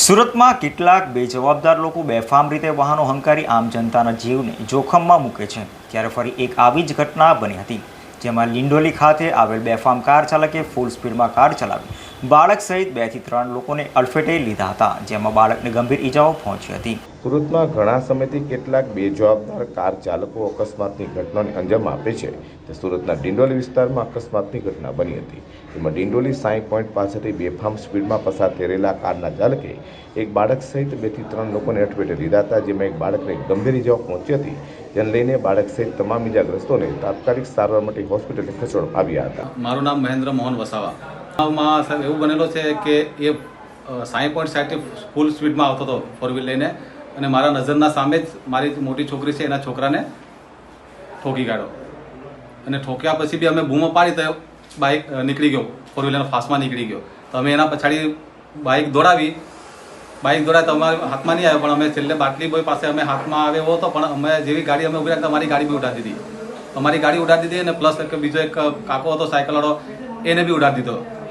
સુરતમાં કેટલાક બેજવાબદાર લોકો બેફામ રીતે વાહનો હંકારી આમ જનતાના જીવને જોખમમાં મૂકે છે. ત્યારે ફરી એક આવી જ ઘટના બની હતી, જેમાં લિંડોલી ખાતે આવેલ બેફામ કાર ચાલકે ફૂલ સ્પીડમાં કાર ચલાવી બાળક સહિત બેથી ત્રણ લોકોને અડફેટે લીધા હતા જેમાં બાળકને ગંભીર ઈજાઓ પહોંચી હતી. સુરતમાં ઘણા સમયથી કેટલાક બેજવાબદાર કાર ચાલકો અકસ્માતની ઘટનાને અંજામ આપે છે તે સુરતના ડિંડોલી વિસ્તારમાં અકસ્માતની ઘટના બની હતી. તેમાં ડિંડોલી સાઈ પોઈન્ટ પાસેથી બેફામ સ્પીડમાં પસાર થઈ રહેલા કારના ચાલકે એક બાળક સહિત બેથી ત્રણ લોકોને અટફેટે લીધા હતા જેમાં એક બાળકને ગંભીર ઇજાઓ પહોંચી હતી. જેને લઈને બાળક સહિત તમામ ઇજાગ્રસ્તોને તાત્કાલિક સારવાર માટે હોસ્પિટલે ખસેડવામાં આવ્યા હતા. મારું નામ મહેન્દ્ર મોહન વસાવા. માં સાહેબ, એવું બનેલો છે કે એ સાઈ પોઈન્ટ સાઈડથી ફૂલ સ્પીડમાં આવતો હતો ફોર વ્હીલ લઈને. અને મારા નજરના સામે જ મારી મોટી છોકરી છે, એના છોકરાને ઠોકી કાઢ્યો. અને ઠોક્યા પછી બી અમે બૂમો પાડી તો બાઇક નીકળી ગયો. ફોર વ્હીલર ફાસ્ટમાં નીકળી ગયો. તો અમે એના પછાડી બાઇક દોડાવી. બાઇક દોડાય તો અમારે હાથમાં નહીં આવ્યો, પણ અમે છેલ્લે બાટલી બોય પાસે અમે હાથમાં આવ્યો હતો, પણ અમે જેવી ગાડી અમે ઊભી રાખતા અમારી ગાડી બી ઉડાડી દીધી. અમારી ગાડી ઉડાડી દીધી અને પ્લસ બીજો એક કાકો હતો સાયકલવાળો એને બી ઉડાડી દીધો.